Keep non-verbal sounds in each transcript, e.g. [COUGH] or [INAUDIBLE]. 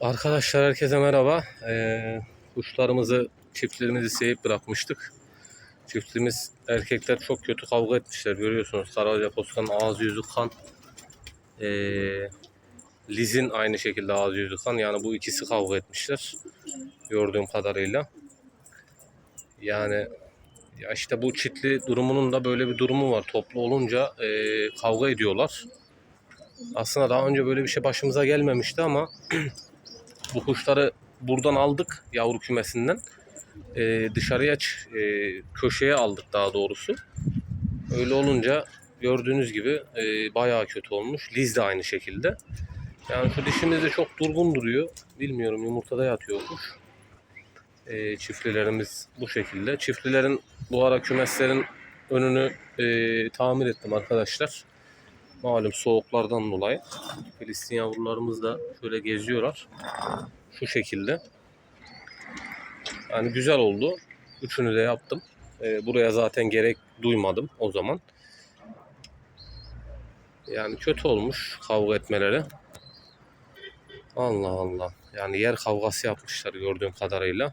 Arkadaşlar herkese merhaba. Ee, kuşlarımızı, çiftlerimizi sevip bırakmıştık. Çiftimiz erkekler çok kötü kavga etmişler görüyorsunuz. Karaca Poskan'ın ağzı yüzü kan. Ee, Liz'in aynı şekilde ağzı yüzü kan. Yani bu ikisi kavga etmişler. Gördüğüm kadarıyla. Yani ya işte bu çitli durumunun da böyle bir durumu var. Toplu olunca e, kavga ediyorlar. Aslında daha önce böyle bir şey başımıza gelmemişti ama [CLEARS THROAT] bu kuşları buradan aldık yavru kümesinden. Ee, dışarıya e, köşeye aldık daha doğrusu. Öyle olunca gördüğünüz gibi e, bayağı kötü olmuş. Liz de aynı şekilde. Yani şu dişimiz de çok durgun duruyor. Bilmiyorum yumurtada yatıyor kuş. E, çiftlilerimiz bu şekilde. Çiftlilerin bu ara kümeslerin önünü e, tamir ettim arkadaşlar. Malum soğuklardan dolayı. Filistin yavrularımız da şöyle geziyorlar. Şu şekilde. Yani güzel oldu. Üçünü de yaptım. Ee, buraya zaten gerek duymadım o zaman. Yani kötü olmuş kavga etmeleri. Allah Allah. Yani yer kavgası yapmışlar gördüğüm kadarıyla.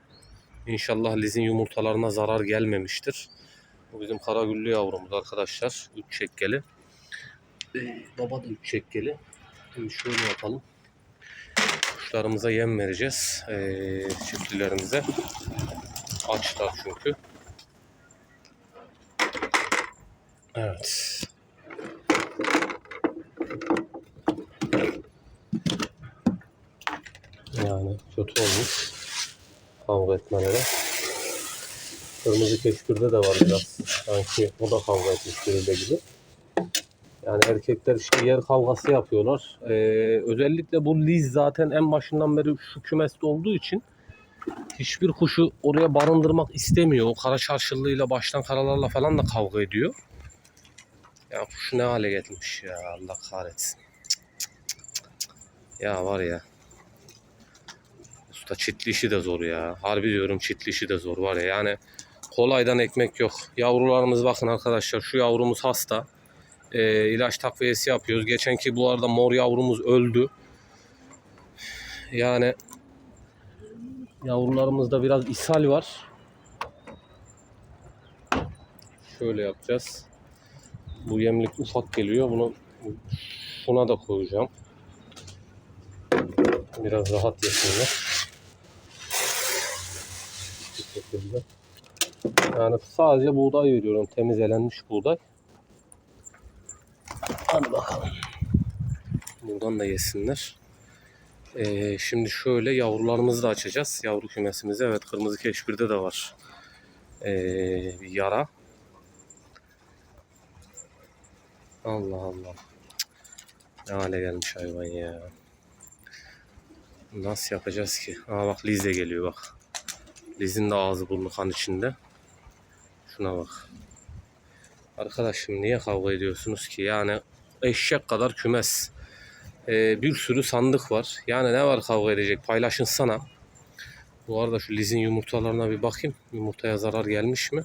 İnşallah Liz'in yumurtalarına zarar gelmemiştir. Bu bizim karagüllü yavrumuz arkadaşlar. Üç çekkeli. Ee, baba da üç çekkeli. Şimdi şöyle yapalım. Kuşlarımıza yem vereceğiz. Ee, çiftlilerimize. Açlar çünkü. Evet. Yani kötü olmuş. Kavga etmeleri. Kırmızı keşkürde de var biraz. Sanki o da kavga etmiş biriyle gibi. Yani erkekler işte yer kavgası yapıyorlar. Ee, özellikle bu Liz zaten en başından beri şu kümeste olduğu için hiçbir kuşu oraya barındırmak istemiyor. O kara çarşıllığıyla baştan karalarla falan da kavga ediyor. Ya kuşu ne hale getirmiş ya Allah kahretsin. Ya var ya. Usta çitli işi de zor ya. Harbi diyorum çitli işi de zor var ya. Yani kolaydan ekmek yok. Yavrularımız bakın arkadaşlar şu yavrumuz hasta e, ilaç takviyesi yapıyoruz. Geçenki bu arada mor yavrumuz öldü. Yani yavrularımızda biraz ishal var. Şöyle yapacağız. Bu yemlik ufak geliyor. Bunu şuna da koyacağım. Biraz rahat yesinler. Yani sadece buğday veriyorum. Temiz elenmiş buğday. Hadi bakalım. Buradan da yesinler. Ee, şimdi şöyle yavrularımızı da açacağız. Yavru kümesimizi. Evet kırmızı keşbirde de var. Ee, yara. Allah Allah. Ne hale gelmiş hayvan ya. Nasıl yapacağız ki? Aa bak Liz de geliyor bak. Liz'in de ağzı burnu kan içinde. Şuna bak. Arkadaşım niye kavga ediyorsunuz ki? Yani eşek kadar kümes. Ee, bir sürü sandık var. Yani ne var kavga edecek? Paylaşın sana. Bu arada şu Liz'in yumurtalarına bir bakayım. Yumurtaya zarar gelmiş mi?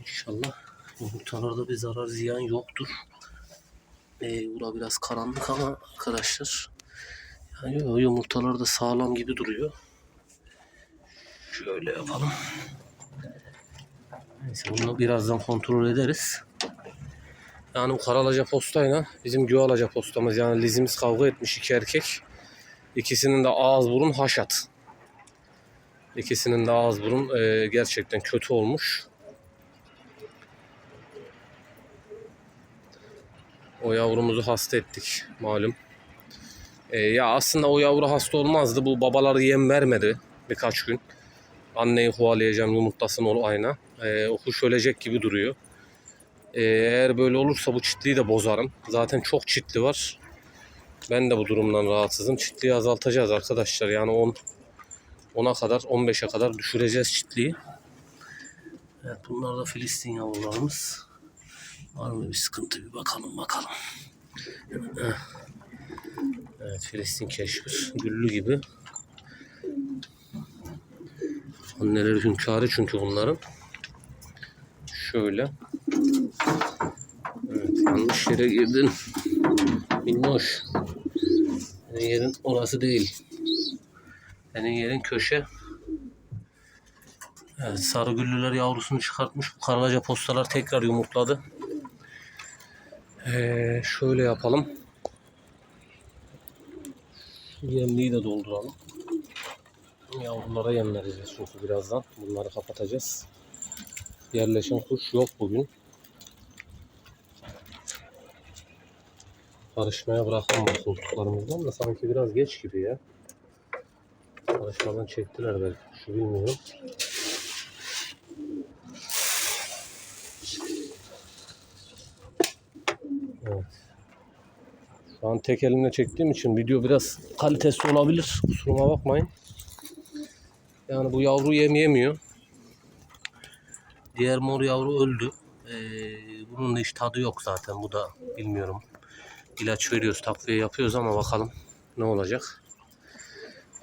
İnşallah yumurtalarda bir zarar ziyan yoktur. Ee, bura biraz karanlık ama arkadaşlar. Yani yumurtalar da sağlam gibi duruyor. Şöyle yapalım. Neyse bunu birazdan kontrol ederiz. Yani bu Karalaca postayla bizim Güvalaca postamız yani Lizimiz kavga etmiş iki erkek. İkisinin de ağız burun haşat. İkisinin de ağız burun e, gerçekten kötü olmuş. O yavrumuzu hasta ettik malum. E, ya aslında o yavru hasta olmazdı. Bu babaları yem vermedi birkaç gün. Anneyi kovalayacağım yumurtlasın ol ayna. E, o kuş ölecek gibi duruyor. Eğer böyle olursa bu çitliği de bozarım. Zaten çok çitli var. Ben de bu durumdan rahatsızım. Çitliği azaltacağız arkadaşlar. Yani 10 10'a kadar 15'e kadar düşüreceğiz çitliği. Evet bunlar da Filistin yavrularımız. Var mı bir sıkıntı bir bakalım bakalım. Evet Filistin keşkir. Güllü gibi. Anneleri hünkârı çünkü bunların. Şöyle. Yanlış yere girdin. Minnoş. Senin yerin orası değil. Senin yerin köşe. Evet, sarıgüllüler yavrusunu çıkartmış. Bu Karalaca postalar tekrar yumurtladı. Ee, şöyle yapalım. Şu yemliği de dolduralım. Yavrulara yem vereceğiz çünkü birazdan. Bunları kapatacağız. Yerleşen kuş yok bugün. Karışmaya bırakalım bu koltuklarımızdan da sanki biraz geç gibi ya. Karışmadan çektiler belki kuşu bilmiyorum. Evet. Şu an tek elimle çektiğim için video biraz kalitesi olabilir. Kusuruma bakmayın. Yani bu yavru yem yemiyor. Diğer mor yavru öldü. Ee, bunun da hiç tadı yok zaten. Bu da bilmiyorum. İlaç veriyoruz, takviye yapıyoruz ama bakalım ne olacak.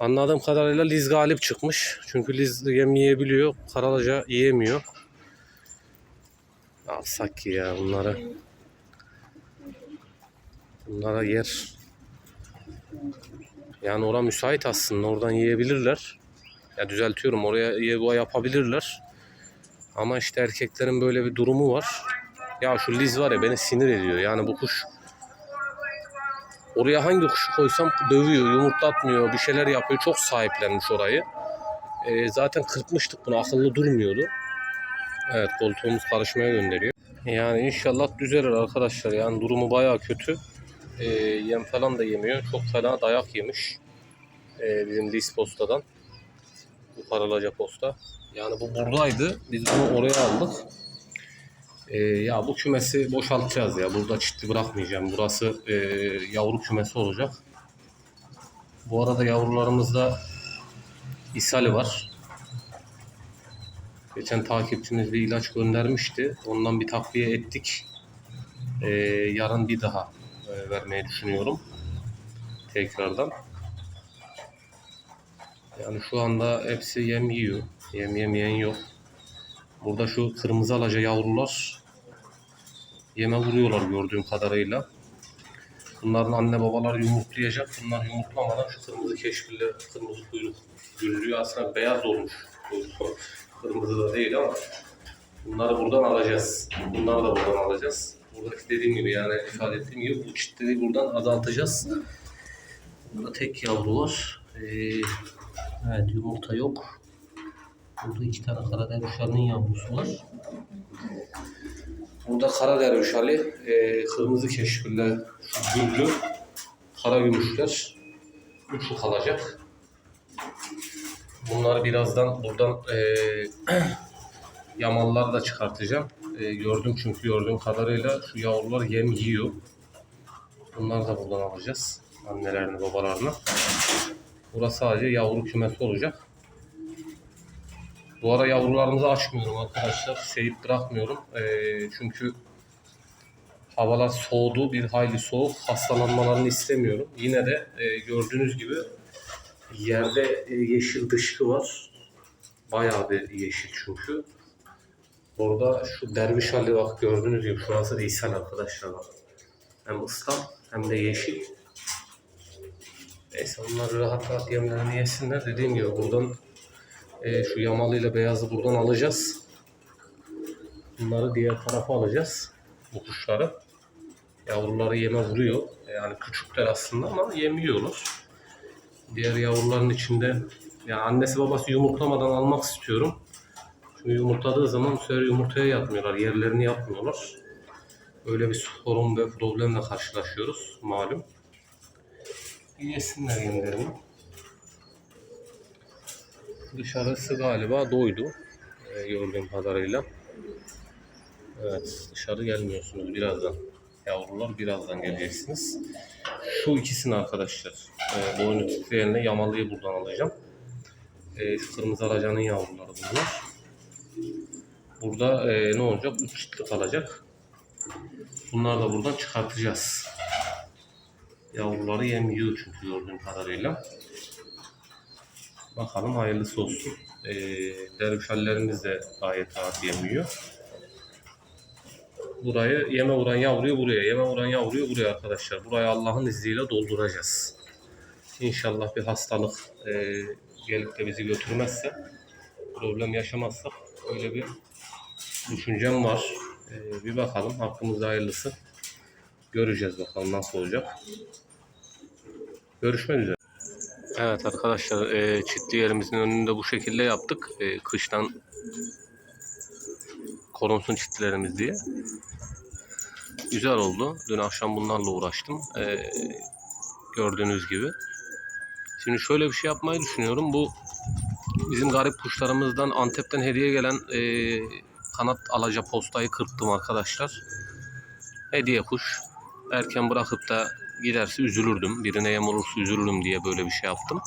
Anladığım kadarıyla Liz galip çıkmış. Çünkü Liz yem yiyebiliyor. Karalaca yiyemiyor. Alsak ki ya bunları. Bunlara yer. Yani ora müsait aslında. Oradan yiyebilirler. Ya düzeltiyorum. Oraya yuva yapabilirler. Ama işte erkeklerin böyle bir durumu var. Ya şu Liz var ya beni sinir ediyor. Yani bu kuş oraya hangi kuşu koysam dövüyor, yumurtlatmıyor, bir şeyler yapıyor. Çok sahiplenmiş orayı. Ee, zaten kırpmıştık bunu. Akıllı durmuyordu. Evet koltuğumuz karışmaya gönderiyor. Yani inşallah düzelir arkadaşlar. Yani durumu bayağı kötü. Ee, yem falan da yemiyor. Çok fena dayak yemiş. Ee, bizim Liz postadan. Bu Karalaca posta. Yani bu buradaydı. Biz bunu oraya aldık. Ee, ya bu kümesi boşaltacağız ya. Burada çitli bırakmayacağım. Burası e, yavru kümesi olacak. Bu arada yavrularımızda ishali var. Geçen takipçimiz bir ilaç göndermişti. Ondan bir takviye ettik. Ee, yarın bir daha e, vermeyi düşünüyorum. Tekrardan. Yani şu anda hepsi yem yiyor. Yem yemeyen yok. Burada şu kırmızı alaca yavrular yeme vuruyorlar gördüğüm kadarıyla. Bunların anne babalar yumurtlayacak. Bunlar yumurtlamadan şu kırmızı keşfille, kırmızı kuyruk güllüğü aslında beyaz olmuş. Kırmızı da değil ama bunları buradan alacağız. Bunları da buradan alacağız. Buradaki dediğim gibi yani ifade ettiğim gibi bu çiftleri buradan azaltacağız. Burada tek yavru. Ee, evet yumurta yok. Burada iki tane kara dervişalinin yavrusu var. Burada kara dervişali, e, kırmızı keşfirle şu güllü, kara gümüşler. Üçü kalacak. Bunları birazdan buradan e, [CLEARS THROAT] yamalları da çıkartacağım. E, gördüm çünkü gördüğüm kadarıyla şu yavrular yem yiyor. Bunları da buradan alacağız. Annelerini, babalarını. Burası sadece yavru kümesi olacak. Bu ara yavrularımızı açmıyorum arkadaşlar. Seyip bırakmıyorum. Ee, çünkü havalar soğudu. Bir hayli soğuk. Hastalanmalarını istemiyorum. Yine de e, gördüğünüz gibi yerde e, yeşil dışkı var. Bayağı bir yeşil çünkü. Orada şu derviş hali bak gördüğünüz gibi şurası da ishal arkadaşlar. Hem ıslak hem de yeşil. Neyse onlar rahat rahat yemlerini yesinler. Dediğim gibi buradan e, şu yamalı ile beyazı buradan alacağız. Bunları diğer tarafa alacağız. Bu kuşları. Yavruları yeme vuruyor. Yani küçükler aslında ama yemiyorlar. Diğer yavruların içinde yani annesi babası yumurtlamadan almak istiyorum. Çünkü yumurtladığı zaman bu sefer yumurtaya yatmıyorlar. Yerlerini yapmıyorlar. Öyle bir sorun ve problemle karşılaşıyoruz malum. Yesinler yemlerini. Dışarısı galiba doydu. e, gördüğüm kadarıyla. Evet dışarı gelmiyorsunuz birazdan. Yavrular birazdan geleceksiniz. Şu ikisini arkadaşlar. E, boynu titreyenle yamalıyı buradan alacağım. E, şu kırmızı alacanın yavruları bunlar. Burada e, ne olacak? Üç çiftlik kalacak. Bunları da buradan çıkartacağız. Yavruları yem yiyor çünkü gördüğüm kadarıyla. Bakalım hayırlısı olsun. Ee, dervişallerimiz de gayet rahat yemiyor. Burayı yeme vuran yavruyu buraya, yeme vuran yavruyu buraya arkadaşlar. Burayı Allah'ın izniyle dolduracağız. İnşallah bir hastalık e, gelip de bizi götürmezse, problem yaşamazsak öyle bir düşüncem var. E, bir bakalım hakkımızda hayırlısı. Göreceğiz bakalım nasıl olacak. Görüşmek üzere. Evet arkadaşlar e, çitli yerimizin önünde bu şekilde yaptık. E, kıştan korunsun çitlerimiz diye. Güzel oldu. Dün akşam bunlarla uğraştım. E, gördüğünüz gibi. Şimdi şöyle bir şey yapmayı düşünüyorum. Bu bizim garip kuşlarımızdan Antep'ten hediye gelen e, kanat alaca postayı kırptım arkadaşlar. Hediye kuş. Erken bırakıp da giderse üzülürdüm. Birine yem olursa üzülürüm diye böyle bir şey yaptım.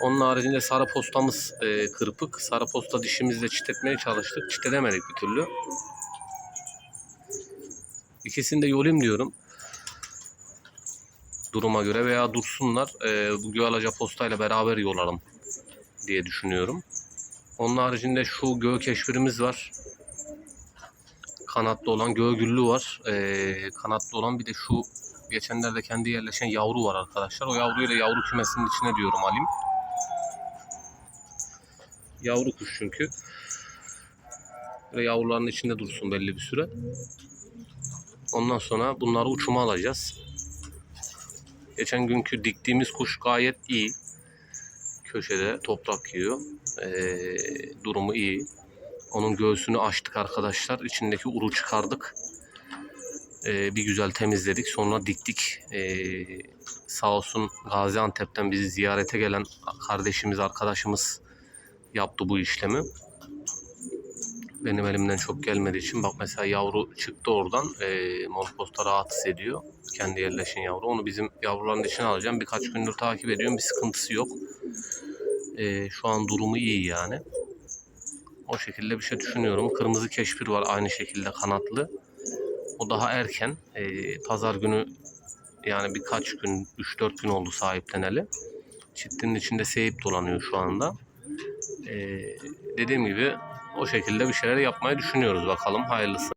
Onun haricinde sarı postamız e, kırpık. Sarı posta dişimizle çit etmeye çalıştık. Çit edemedik bir türlü. İkisini de yolayım diyorum. Duruma göre veya dursunlar. E, bu Göalaca postayla beraber yolarım diye düşünüyorum. Onun haricinde şu göğ keşfirimiz var. Kanatlı olan göğ güllü var. E, kanatlı olan bir de şu geçenlerde kendi yerleşen yavru var arkadaşlar. O yavruyla yavru kümesinin içine diyorum alayım. Yavru kuş çünkü. Böyle yavruların içinde dursun belli bir süre. Ondan sonra bunları uçuma alacağız. Geçen günkü diktiğimiz kuş gayet iyi. Köşede toprak yiyor. Ee, durumu iyi. Onun göğsünü açtık arkadaşlar. İçindeki uru çıkardık. Ee, bir güzel temizledik. Sonra diktik. Ee, sağ olsun Gaziantep'ten bizi ziyarete gelen kardeşimiz, arkadaşımız yaptı bu işlemi. Benim elimden çok gelmediği için bak mesela yavru çıktı oradan. E, Molposta rahatsız ediyor. Kendi yerleşen yavru. Onu bizim yavruların içine alacağım. Birkaç gündür takip ediyorum. Bir sıkıntısı yok. E, şu an durumu iyi yani. O şekilde bir şey düşünüyorum. Kırmızı keşfir var aynı şekilde kanatlı. O daha erken. E, pazar günü yani birkaç gün, 3-4 gün oldu sahipleneli. Çiftliğin içinde seyip dolanıyor şu anda. Ee, dediğim gibi o şekilde bir şeyler yapmayı düşünüyoruz bakalım hayırlısı.